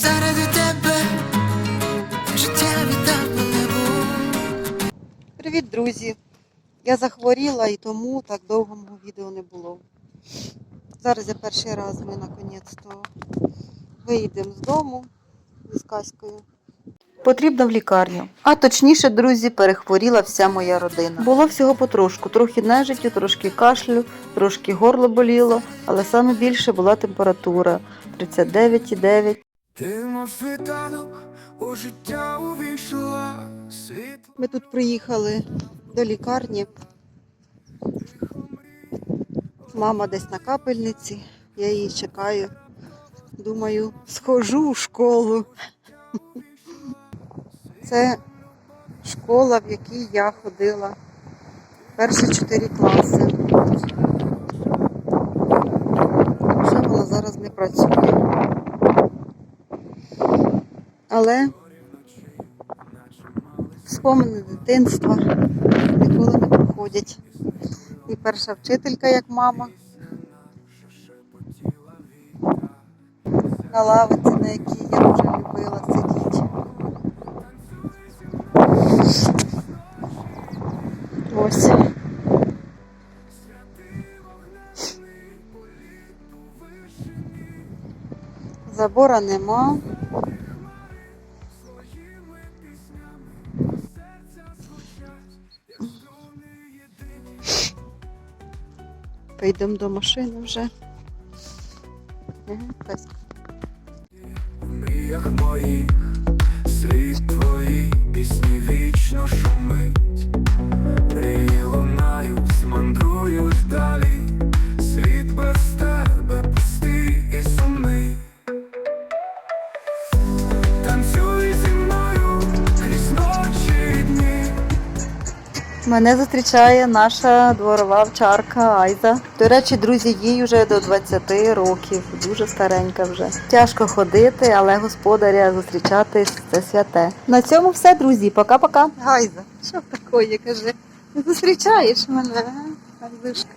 заради тебе життя віддав би не. Привіт, друзі! Я захворіла і тому так довго мого відео не було. Зараз я перший раз ми наконець-то виїдемо з дому з Каською. Потрібно в лікарню. А точніше, друзі, перехворіла вся моя родина. Було всього потрошку, трохи нежиттю, трошки кашлю, трошки горло боліло, але саме більше була температура 39,9. Ти світанок у життя увійшла світло. Ми тут приїхали до лікарні. Мама десь на капельниці, я її чекаю. Думаю, схожу в школу. Це школа, в якій я ходила перші чотири класи. Вже вона зараз не працює. Але спомини дитинства ніколи не проходять. І перша вчителька, як мама. На лавиці, на якій я вже любила сидіти. Ось. Забора нема. Пойдемо до машини вже. В мріях моїх слід твої Мене зустрічає наша дворова вчарка Айза. До речі, друзі, їй вже до 20 років, дуже старенька вже. Тяжко ходити, але господаря зустрічати це святе. На цьому все, друзі. Пока-пока. Айза, що таке, каже? Не зустрічаєш мене? Айзушка.